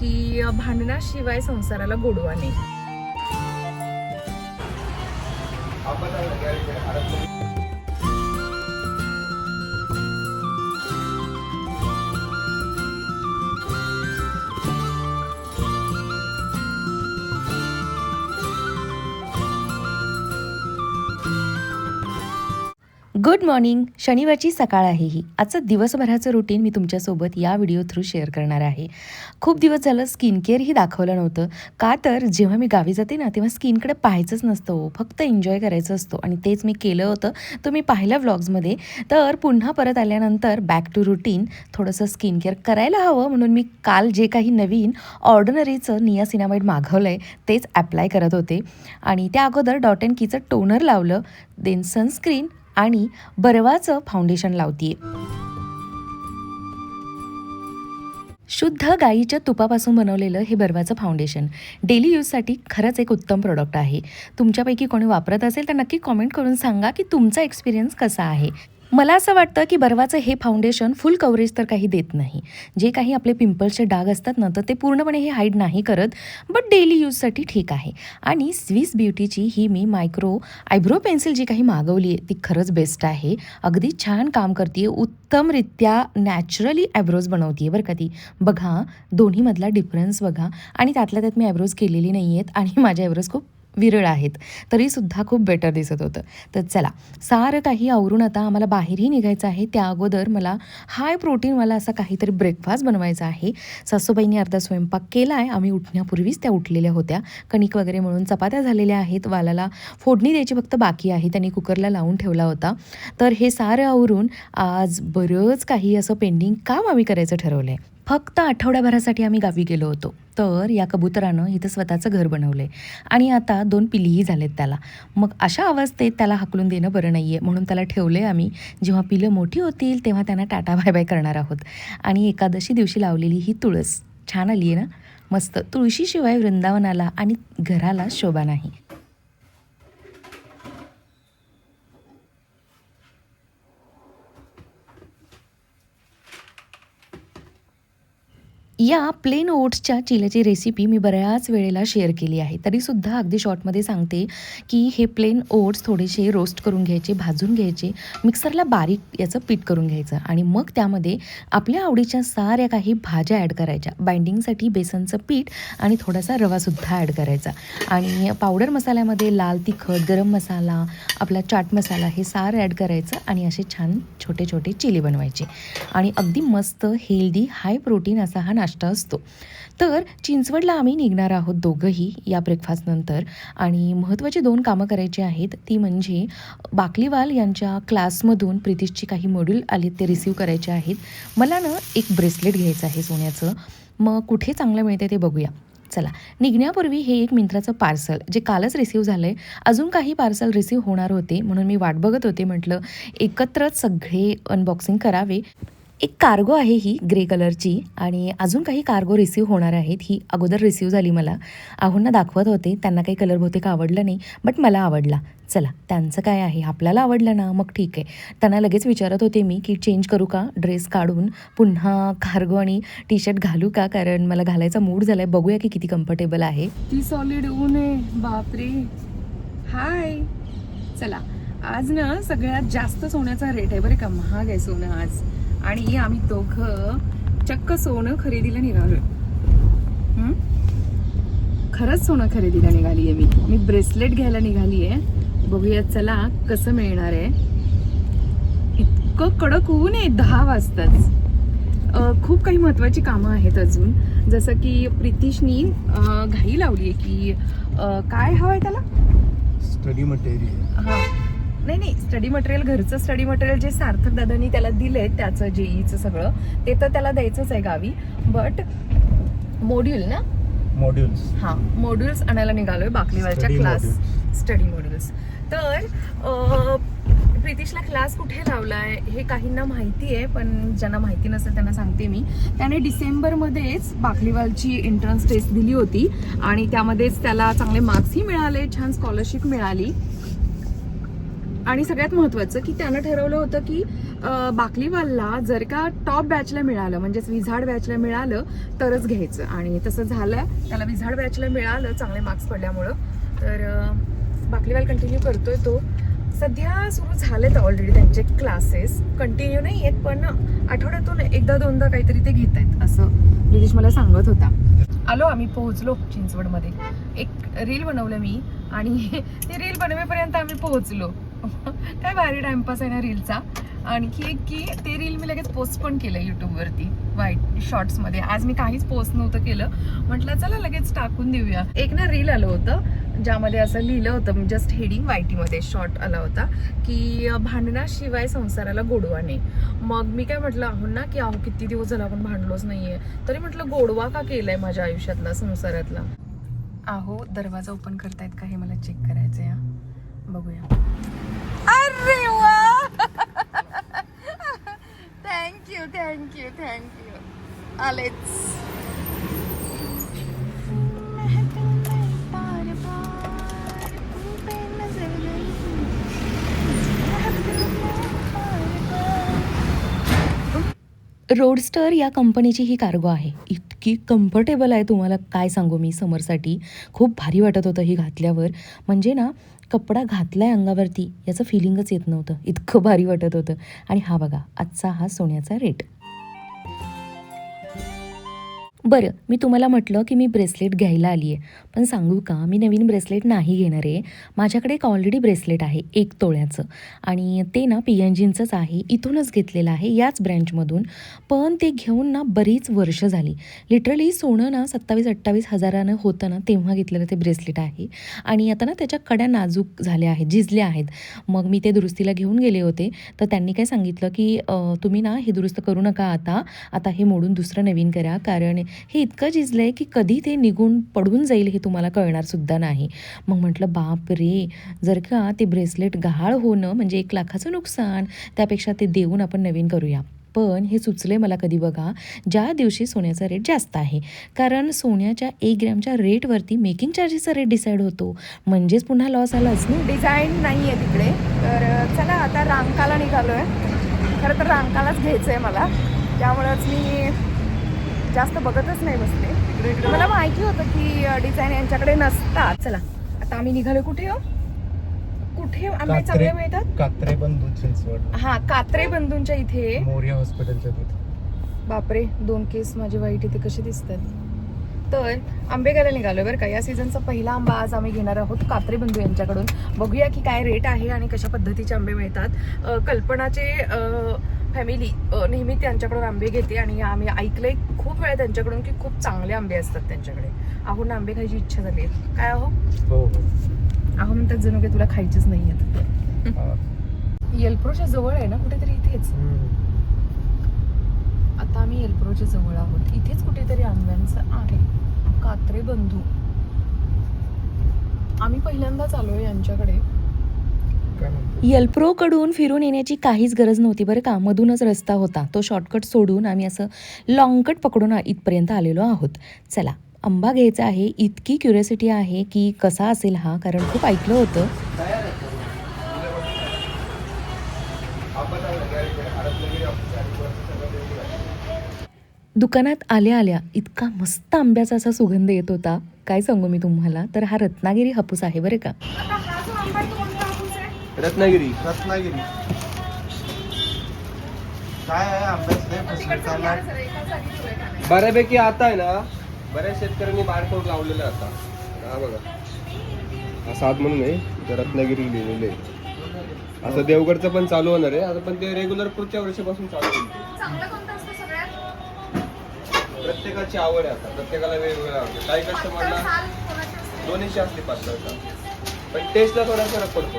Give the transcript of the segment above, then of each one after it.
की भांडणाशिवाय संसाराला गोडवा नाही. गुड मॉर्निंग शनिवारची सकाळ आहे ही. आजचं दिवसभराचं रुटीन मी तुमच्यासोबत या व्हिडिओ थ्रू शेअर करणार आहे. खूप दिवस झालं स्किन केअरही दाखवलं नव्हतं. का तर जेव्हा मी गावी जाते ना तेव्हा स्किनकडे पाहायचंच नसतं हो. फक्त एन्जॉय करायचं असतो. आणि तेच मी केलं होतं. तुम्ही पाहिलं व्लॉग्समध्ये तर पुन्हा परत आल्यानंतर बॅक टू रुटीन थोडंसं स्किन केअर करायला हवं म्हणून मी काल जे काही नवीन ऑर्डनरीचं निया सिनामाईड मागवलं आहे तेच ॲप्लाय करत होते. आणि त्या अगोदर डॉट अँड कीचं टोनर लावलं. देन सनस्क्रीन आणि बरवाचं फाउंडेशन लावतीये. शुद्ध गाईच्या तुपापासून बनवलेलं हे बर्वाचं फाउंडेशन डेली यूजसाठी खरंच एक उत्तम प्रोडक्ट आहे. तुमच्यापैकी कोणी वापरत असेल तर नक्की कॉमेंट करून सांगा की तुमचा एक्सपिरियन्स कसा आहे. मला असं वाटतं की बर्वाचं हे फाउंडेशन फुल कव्हरेज तर काही देत नाही. जे काही आपले पिंपल्सचे डाग असतात ना तर ते पूर्णपणे हे हाईड नाही करत बट डेली यूजसाठी ठीक आहे. आणि स्विस ब्युटीची ही मी मायक्रो आयब्रो पेन्सिल जी काही मागवली आहे ती खरंच बेस्ट आहे. अगदी छान काम करते उत्तमरित्या नॅचरली ॲब्रोज बनवते बरं का ती. बघा दोन्हीमधला डिफरन्स बघा. आणि त्यातल्या त्यात मी ॲब्रोज केलेली नाही आहेत आणि माझे ॲब्रोज खूप विरळ आहेत. तरीसुद्धा खूप बेटर दिसत होतं. तर चला सारं काही आवरून आता आम्हाला बाहेरही निघायचं आहे. त्या अगोदर मला हाय प्रोटीन मला असा काहीतरी ब्रेकफास्ट बनवायचा आहे. सासूबाईंनी अर्धा स्वयंपाक केला आहे आम्ही उठण्यापूर्वीच त्या उठलेल्या होत्या. कणिक वगैरे म्हणून चपात्या झालेल्या आहेत. वालाला फोडणी द्यायची फक्त बाकी आहे. त्यांनी कुकरला लावून ठेवला होता. तर हे सारं आवरून आज बरंच काही असं पेंडिंग काम आम्ही करायचं ठरवलं आहे फक्त आठवड्याभरासाठी आम्ही गावी गेलो होतो. तर या कबुतरानं इथं स्वतःचं घर बनवलं आहे आणि आता दोन पिलीही झालेत त्याला. मग अशा अवस्थेत त्याला हाकलून देणं बरं नाही आहे म्हणून त्याला ठेवलं आहे आम्ही. जेव्हा पिलं मोठी होतील तेव्हा त्यांना टाटा बाय बाय करणार आहोत. आणि एकादशी दिवशी लावलेली ही तुळस छान आली आहे ना? मस्त. तुळशीशिवाय वृंदावनाला आणि घराला शोभा नाही. या प्लेन ओट्सच्या चिल्याची रेसिपी मी बऱ्याच वेळेला शेअर केली आहे. तरीसुद्धा अगदी शॉर्टमध्ये सांगते की हे प्लेन ओट्स थोडेसे रोस्ट करून घ्यायचे भाजून घ्यायचे मिक्सरला बारीक याचं पीठ करून घ्यायचं आणि मग त्यामध्ये आपल्या आवडीच्या साऱ्या काही भाज्या ॲड करायच्या. बाइंडिंगसाठी बेसनचं पीठ आणि थोडासा रवासुद्धा ॲड करायचा. आणि पावडर मसाल्यामध्ये लाल तिखट गरम मसाला आपला चाट मसाला हे सारं ॲड करायचं आणि असे छान छोटे छोटे चिली बनवायचे. आणि अगदी मस्त हेल्दी हाय प्रोटीन असा हा नाश्ता असतो. तर चिंचवडला आम्ही निघणार आहोत दोघंही या ब्रेकफास्टनंतर आणि महत्त्वाची दोन कामं करायची आहेत. ती म्हणजे बाकलीवाल यांच्या क्लासमधून प्रितिशची काही मॉड्यूल आले ते रिसीव करायचे आहेत. मला ना एक ब्रेसलेट घ्यायचं आहे सोन्याचं. मग कुठे चांगलं मिळते ते बघूया. चला निघण्यापूर्वी हे एक मिंत्राचं पार्सल जे कालच रिसीव झालं आहे अजून काही पार्सल रिसीव होणार होते म्हणून मी वाट बघत होते म्हटलं एकत्रच सगळे अनबॉक्सिंग करावे. एक कार्गो आहे ही ग्रे कलरची आणि अजून काही कार्गो रिसीव होणार आहेत. ही अगोदर रिसीव झाली मला. आहोंना दाखवत होते. त्यांना काही कलर बहुतेक आवडलं नाही बट मला आवडला. चला त्यांचं काय आहे? आपल्याला आवडलं ना? मग ठीक आहे. त्यांना लगेच विचारत होते मी की चेंज करू का ड्रेस काढून? पुन्हा कार्गो आणि टी शर्ट घालू का? कारण मला घालायचा मूड झाला आहे बघूया की किती कम्फर्टेबल आहे. ती सॉलिड ऊन आहे. बापरे. हाय चला. आज ना सगळ्यात जास्त सोन्याचा रेट आहे बरं का. महाग आहे सोनं आज. आणि आम्ही दोघं चक्क सोनं खरेदीला निघालोय. हं? खरंच सोनं खरेदीला निघाली आहे मी. मी ब्रेसलेट घ्यायला निघाली आहे बघूया चला कसं मिळणार आहे. इतकं कडक ऊन आहे दहा वाजताच. खूप काही महत्त्वाची कामं आहेत अजून. जसं की प्रितिशनी घाई लावली आहे की काय हवं आहे त्याला? स्टडी मटेरियल हां. नाही नाही स्टडी मटेरियल घरचं स्टडी मटेरियल जे सार्थक दादांनी त्याला दिलंय त्याचं जेईचं सगळं ते तर त्याला द्यायचंच आहे गावी. बट मॉड्यूल ना? मॉड्यूल्स हा मॉड्यूल्स आणायला निघालोय बाकलीवालच्या क्लास. स्टडी मॉड्यूल्स तर प्रितिशला क्लास कुठे लावलाय हे काहींना माहिती आहे पण ज्यांना माहिती नसेल त्यांना सांगते मी. त्याने डिसेंबरमध्येच बाकलीवालची एंट्रन्स टेस्ट दिली होती. आणि त्यामध्येच त्याला चांगले मार्क्सही मिळाले छान स्कॉलरशिप मिळाली. आणि सगळ्यात महत्वाचं की त्यानं ठरवलं होतं की बाकलीवालला जर का टॉप बॅचला मिळालं म्हणजेच विझाड बॅचला मिळालं तरच घ्यायचं. आणि तसं झालं त्याला विझाड बॅचला मिळालं चांगले मार्क्स पडल्यामुळं. तर बाकलीवाल कंटिन्यू करतोय तो. सध्या सुरू झालेत ऑलरेडी त्यांचे क्लासेस कंटिन्यू नाही आहेत पण आठवड्यातून एकदा दोनदा काहीतरी ते घेत आहेत असं निलेश मला सांगत होता. आलो आम्ही पोहोचलो चिंचवडमध्ये. एक रील बनवलं मी आणि ते रील बनवेपर्यंत आम्ही पोहोचलो. काय भारी टाइमपास आहे ना रीलचा आणखी एक की ते रील मी लगेच पोस्ट पण केलं युट्यूबवरती वाईट शॉर्ट्समध्ये आज मी काहीच पोस्ट नव्हतं केलं. म्हटलं चला लगेच टाकून देऊया. एक ना रील आलं होतं ज्यामध्ये असं लिहिलं होतं जस्ट हेडिंग वायटीमध्ये शॉर्ट आला होता की भांडणाशिवाय संसाराला गोडवा नाही. मग मी काय म्हटलं आहो ना की अहो किती दिवस झाला आपण भांडलोच नाहीये. तरी म्हटलं गोडवा का केलाय माझ्या आयुष्यातला संसारातला? आहो दरवाजा ओपन करतायत का हे मला चेक करायचं आहे बघूया. अरे वा! Thank you thank you thank you आलेच. रोडस्टर या कंपनीची ही कार्गो आहे. इतकी कम्फर्टेबल आहे तुम्हाला काय सांगू मी समरसाठी. खूप भारी वाटत होतं ही घातल्यावर. म्हणजे ना कपडा घातलाय अंगावरती याचं फिलिंगच येत नव्हतं. इतकं भारी वाटत होतं. आणि हा बघा आजचा हा सोन्याचा रेट बरं मी तुम्हाला म्हटलं की मी ब्रेसलेट घ्यायला आली आहे पण सांगू का मी नवीन ब्रेसलेट नाही घेणार आहे. माझ्याकडे एक ऑलरेडी ब्रेसलेट आहे एक तोळ्याचं. आणि ते ना पी एन जींचंच आहे इथूनच घेतलेलं आहे याच ब्रँचमधून. पण ते घेऊन ना बरीच वर्ष झाली. लिटरली सोनं ना सत्तावीस अठ्ठावीस हजारानं होतं ना तेव्हा घेतलेलं ते ब्रेसलेट आहे. आणि आता ना त्याच्या कड्या नाजूक झाल्या आहेत झिजल्या आहेत. मग मी ते दुरुस्तीला घेऊन गेले होते. तर त्यांनी काय सांगितलं की तुम्ही ना हे दुरुस्त करू नका आता. आता हे मोडून दुसरं नवीन करा. कारण हे इतकं झिजलं आहे की कधी ते निघून पडून जाईल हे तुम्हाला कळणारसुद्धा नाही. मग म्हटलं बाप रे जर का ते ब्रेसलेट गहाळ होणं म्हणजे एक लाखाचं नुकसान त्यापेक्षा ते देऊन आपण नवीन करूया. पण हे सुचले मला कधी बघा ज्या दिवशी सोन्याचा रेट जास्त आहे. कारण सोन्याच्या एक ग्रॅमच्या रेटवरती मेकिंग चार्जेसचा रेट डिसाईड होतो. म्हणजेच पुन्हा लॉस आलाच ना? डिझाईन नाही आहे तिकडे. तर चला आता रांकाला आहे खरं तर रांकालाच घ्यायचं आहे मला. त्यामुळंच मी जास्त बघतच नाही बसले. मला माहिती होतं की डिझाईन यांच्याकडे नसतात. चला आता आम्ही निघालो कुठे हो? कुठे आंबे चांगले मिळतात कात्रे बंधू चिंचवड. हा कात्रे बंधूंच्या इथे. मोरिया हॉस्पिटलच्या तिथे. बापरे दोन केस माझे वाईट इथे कसे दिसतात? तर आंबे घ्यायला निघालो बरं का. या सीझनचा पहिला आंबा आज आम्ही घेणार आहोत कात्रे बंधू यांच्याकडून. बघूया की काय रेट आहे आणि कशा पद्धतीचे आंबे मिळतात. कल्पनाचे फॅमिली नेहमी त्यांच्याकडून आंबे घेते आणि आम्ही ऐकलंय खूप वेळा त्यांच्याकडून की खूप चांगले आंबे असतात त्यांच्याकडे. आहो ना आंबे खायची इच्छा झाली. काय आहो हो हो. आहो म्हणतात जणू काही तुला खायचीच नाही आहेत. येलप्रोच्या जवळ आहे ना कुठेतरी इथेच. आता आम्ही एल्प्रोच्या जवळ आहोत. इथेच कुठेतरी आंब्यांचं आहे. कात्रे बंधू. आम्ही पहिल्यांदाच आलोय यांच्याकडे. यल्प्रोकडून फिरून येण्याची काहीच गरज नव्हती बरं का. मधूनच रस्ता होता. तो शॉर्टकट सोडून आम्ही असं लॉंगकट पकडून इथपर्यंत आलेलो आहोत. चला आंबा घ्यायचा आहे. इतकी क्युरियोसिटी आहे की कसा असेल हा? कारण खूप ऐकलं होतं. दुकानात आल्या आल्या इतका मस्त आंब्याचा असा सुगंध येत होता. काय सांगू मी तुम्हाला? तर हा रत्नागिरी हापूस आहे बरं का. रत्नागिरी. रत्नागिरी. काय आहे? अभ्यास नाही बऱ्यापैकी आता आहे ना बऱ्याच शेतकऱ्यांनी बारकोड लावलेलं आहे आता. हा बघा. हा सात म्हणून आहे इथं रत्नागिरी लिहिलेले आहे. असं देवगडचं पण चालू होणार आहे आता पण ते रेग्युलर पुढच्या वर्षापासून चालू होईल प्रत्येकाची आवड आहे आता प्रत्येकाला वेगवेगळं आवडतं काही कस्टमरला दोन्हीची असते पातळ पण टेस्टला थोडा फरक पडतो.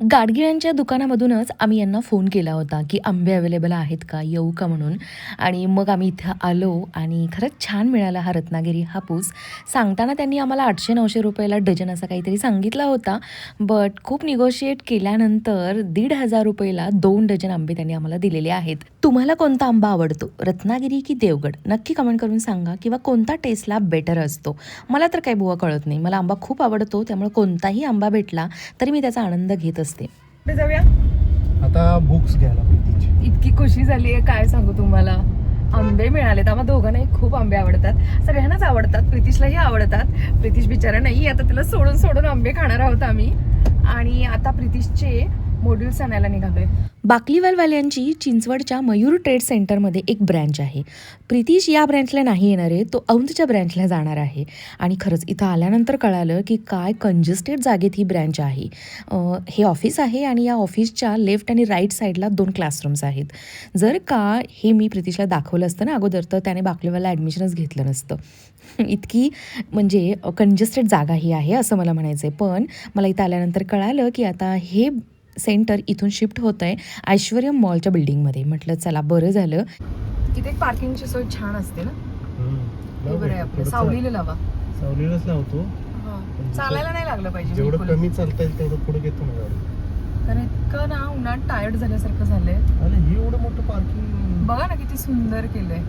गाडगिळ्यांच्या दुकानामधूनच आम्ही यांना फोन केला होता की आंबे अवेलेबल आहेत का येऊ का म्हणून. आणि मग आम्ही इथं आलो आणि खरंच छान मिळाला हा रत्नागिरी हापूस. सांगताना त्यांनी आम्हाला आठशे नऊशे रुपयाला डझन असा काहीतरी सांगितला होता. बट खूप निगोशिएट केल्यानंतर दीड हजार रुपयाला दोन डझन आंबे त्यांनी आम्हाला दिलेले आहेत. तुम्हाला कोणता आंबा आवडतो? रत्नागिरी की देवगड? नक्की कमेंट करून सांगा किंवा कोणता टेस्टला बेटर असतो? मला तर काही बुवा कळत नाही. मला आंबा खूप आवडतो त्यामुळे कोणताही आंबा भेटला तरी मी त्याचा आनंद घेत असतो. कुठे जाऊया. आता बुक्स घ्यायला इतकी खुशी झाली आहे काय सांगू तुम्हाला. आंबे मिळालेत. आम्हा दोघांनाही खूप आंबे आवडतात. सगळ्यांनाच आवडतात. प्रितीशलाही आवडतात. प्रितीश बिचारा नाही आता तिला सोडून सोडून आंबे खाणार आहोत आम्ही. आणि आता प्रितीशचे मॉड्यूल्स आणायला निघालोय. बाकलीवालवाल्यांची चिंचवडच्या मयूर ट्रेड सेंटरमध्ये एक ब्रँच आहे. प्रितीश या ब्रँचला नाही येणार आहे तो औंधच्या ब्रँचला जाणार आहे. आणि खरंच इथं आल्यानंतर कळालं की काय कंजेस्टेड जागेत ही ब्रँच आहे. हे ऑफिस आहे आणि या ऑफिसच्या लेफ्ट आणि राईट साईडला दोन क्लासरूम्स आहेत. जर का हे मी प्रितीशला दाखवलं असतं ना अगोदर तर त्याने बाकलीवाला ॲडमिशनच घेतलं नसतं. इतकी म्हणजे कंजेस्टेड जागा ही आहे असं मला म्हणायचं आहे पण मला इथं आल्यानंतर कळालं की आता हे सेंटर इथून शिफ्ट होत आहे ऐश्वर्य मॉलच्या बिल्डिंगमध्ये. म्हटलं चला बरं झालं. तिथे पार्किंगची सोय छान असते ना? हे बरं आहे आपलं. सावलीला लावा. सावलीलाच लावतो. चालायला नाही लागलं पाहिजे जेवढं. कमी चालता येईल तेवढं पुढे घेतो ना गाडी. कारण इतकं ना उन्हात टायर्ड झाल्यासारखं झालंय. अरे हे एवढं मोठं पार्किंग बघा ना किती सुंदर केलंय.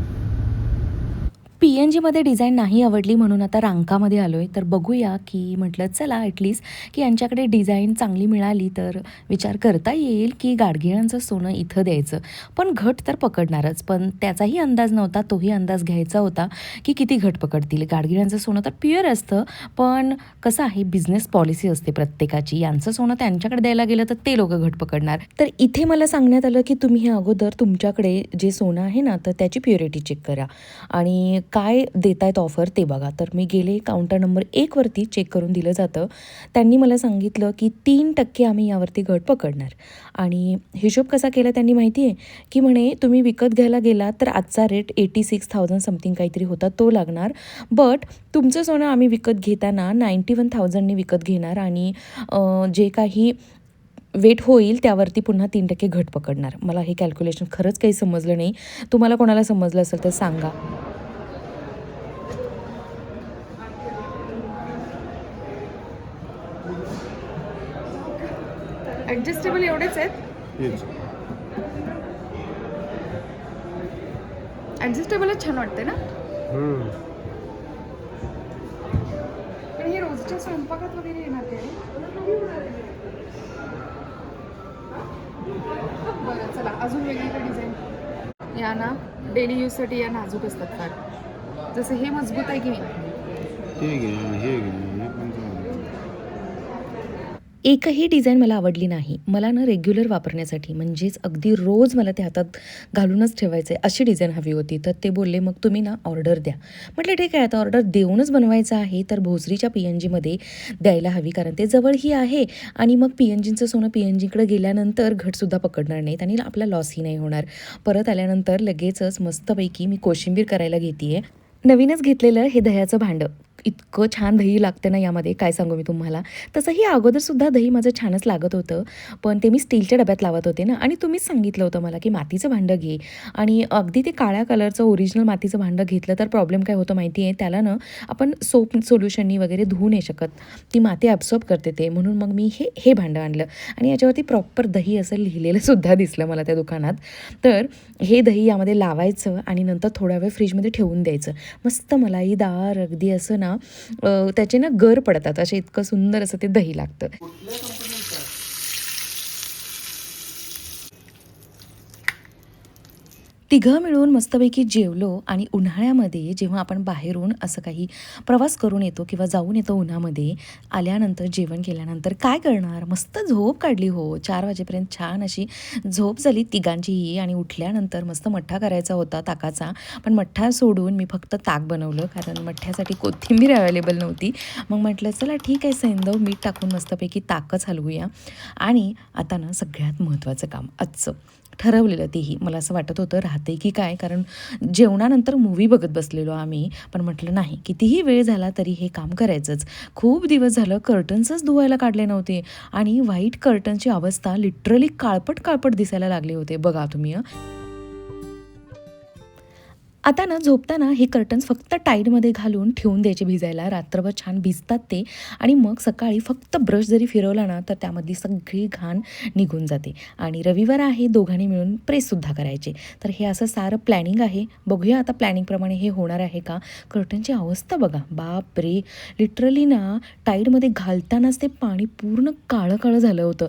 पी एन जीमध्ये डिझाईन नाही आवडली म्हणून आता रांकामध्ये आलो आहे तर बघूया की म्हटलं चला ॲटलीस्ट की यांच्याकडे डिझाईन चांगली मिळाली तर विचार करता येईल की गाडगिळांचं सोनं इथं द्यायचं. पण घट तर पकडणारच. पण त्याचाही अंदाज नव्हता तोही अंदाज घ्यायचा होता की किती घट पकडतील. गाडगिळांचं सोनं तर प्युअर असतं पण कसं आहे बिझनेस पॉलिसी असते प्रत्येकाची. यांचं सोनं त्यांच्याकडे द्यायला गेलं तर ते लोक घट पकडणार. तर इथे मला सांगण्यात आलं की तुम्ही हे अगोदर तुमच्याकडे जे सोनं आहे ना तर त्याची प्युरिटी चेक करा. आणि काय देत आहेत ऑफर ते बघा. तर मी गेले काउंटर नंबर एकवरती चेक करून दिलं जातं. त्यांनी मला सांगितलं की तीन टक्के आम्ही यावरती घट पकडणार. आणि हिशोब कसा केला त्यांनी माहिती आहे? की म्हणे तुम्ही विकत घ्यायला गेलात तर आजचा rate eighty six thousand something काहीतरी होता तो लागणार. बट तुमचं सोनं आम्ही विकत घेताना नाईंटी वन थाउजंडनी विकत घेणार आणि जे काही वेट होईल त्यावरती पुन्हा तीन टक्के घट पकडणार. मला हे कॅल्क्युलेशन खरंच काही समजलं नाही. तुम्हाला कोणाला समजलं असेल तर सांगा. ऍडजस्टेबल एवढेच आहेत? ऍडजस्टेबलच छान वाटते ना? पण हे रोजच्या स्वयंपाकात वगैरे येणार काय बरं चला अजून वेगवेगळ्या डिझाईन या ना डेली यूजसाठी या नाजूक असतात फार. जसं हे मजबूत आहे की नाही? ते हे घे हे पण चांगलं. एकही डिझाईन मला आवडली नाही. मला ना रेग्युलर वापरण्यासाठी म्हणजेच अगदी रोज मला ते हातात घालूनच ठेवायचं आहे अशी डिझाईन हवी होती. तर ते बोलले मग तुम्ही ना ऑर्डर द्या. म्हटलं ठीक आहे आता ऑर्डर देऊनच बनवायचं आहे तर भोसरीच्या पी एन जीमध्ये द्यायला हवी कारण ते जवळही आहे आणि मग पी एन जीचं सोनं पी एन जीकडे गेल्यानंतर घटसुद्धा पकडणार नाहीत आणि आपला लॉसही नाही होणार. परत आल्यानंतर लगेचच मस्तपैकी मी कोशिंबीर करायला घेते नवीनच घेतलेलं हे दह्याचं भांडं. इतकं छान दही लागतं ना यामध्ये काय सांगू मी तुम्हाला? तसंही अगोदरसुद्धा दही माझं छानच लागत होतं पण ते मी स्टीलच्या डब्यात लावत होते ना. आणि तुम्हीच सांगितलं होतं मला की मातीचं भांडं घे. आणि अगदी ते काळ्या कलरचं ओरिजिनल मातीचं भांडं घेतलं तर प्रॉब्लेम काय होतं माहिती आहे? त्याला ना आपण सोप सोल्युशननी वगैरे धुवू नाही शकत. ती माती ॲब्सॉर्ब करते ते. म्हणून मग मी हे हे भांडं आणलं. आणि याच्यावरती प्रॉपर दही असं लिहिलेलंसुद्धा दिसलं मला त्या दुकानात. तर हे दही यामध्ये लावायचं आणि नंतर थोडा वेळ फ्रीजमध्ये ठेवून द्यायचं. मस्त मलाईदार अगदी असं ना ना त्याचे ना गर पडतात. असे इतकं सुंदर असं ते दही लागतं. तिघं मिळून मस्तपैकी जेवलो आणि उन्हाळ्यामध्ये जेव्हा आपण बाहेरून असं काही प्रवास करून येतो किंवा जाऊन येतो उन्हामध्ये आल्यानंतर जेवण केल्यानंतर काय करणार? मस्त झोप काढली हो. चार वाजेपर्यंत छान अशी झोप झाली तिघांचीही आणि उठल्यानंतर मस्त मठ्ठा करायचा होता ताकाचा. पण मठ्ठा सोडून मी फक्त ताक बनवलं कारण मठ्ठ्यासाठी कोथिंबीर अवेलेबल नव्हती. मग म्हटलं चला ठीक आहे सैंदव मीठ टाकून मस्तपैकी ताकच हलवूया. आणि आता ना सगळ्यात महत्त्वाचं काम आजचं. ठरवलेलं तेही. मला असं वाटत होतं राहते की काय? कारण जेवणानंतर मूवी बघत बसलेलो आम्ही पण म्हटलं नाही. कितीही वेळ झाला तरी हे काम करायचंच. खूप दिवस झालं कर्टन्सच धुवायला काढले नव्हते आणि व्हाईट कर्टनची अवस्था लिटरली काळपट काळपट दिसायला लागले होते. बघा तुम्ही आता ना झोपताना हे कर्टन्स फक्त टाईडमध्ये घालून ठेवून द्यायचे भिजायला. रात्रभर छान भिजतात ते. आणि मग सकाळी फक्त ब्रश जरी फिरवला ना तर त्यामधली सगळी घाण निघून जाते. आणि रविवार आहे दोघांनी मिळून प्रेससुद्धा करायचे. तर हे असं सारं प्लॅनिंग आहे. बघूया आता प्लॅनिंगप्रमाणे हे होणार आहे का? कर्टनची अवस्था बघा. बाप रे लिटरली ना टाईडमध्ये घालतानाच ते पाणी पूर्ण काळं काळं झालं होतं.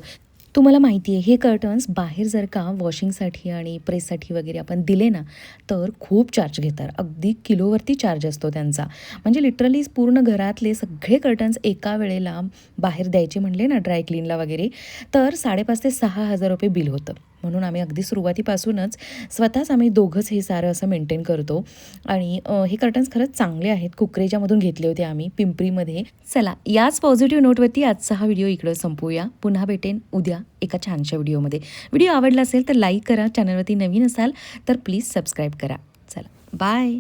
तुम्हाला माहिती आहे हे कर्टन्स बाहेर जर का वॉशिंगसाठी आणि प्रेससाठी वगैरे आपण दिले ना तर खूप चार्ज घेतात. अगदी किलोवरती चार्ज असतो त्यांचा. म्हणजे लिटरली पूर्ण घरातले सगळे कर्टन्स एका वेळेला बाहेर द्यायचे म्हणले ना ड्राय क्लीनला वगैरे तर साडेपाच ते सहा हजार रुपये बिल होतं. म्हणून आम्ही अगदी सुरुवातीपासूनच स्वतःच आम्ही दोघंच हे सारं असं मेंटेन करतो. आणि हे कर्टन्स खरंच चांगले आहेत. कुकरेजामधून घेतले होते आम्ही पिंपरीमध्ये. चला याच पॉझिटिव्ह नोटवरती आजचा हा व्हिडिओ इकडं संपवूया पुन्हा भेटेन उद्या एका छानशा व्हिडिओमध्ये व्हिडिओ आवडला असेल तर लाईक करा. चॅनलवरती नवीन असाल तर प्लीज सबस्क्राईब करा. चला बाय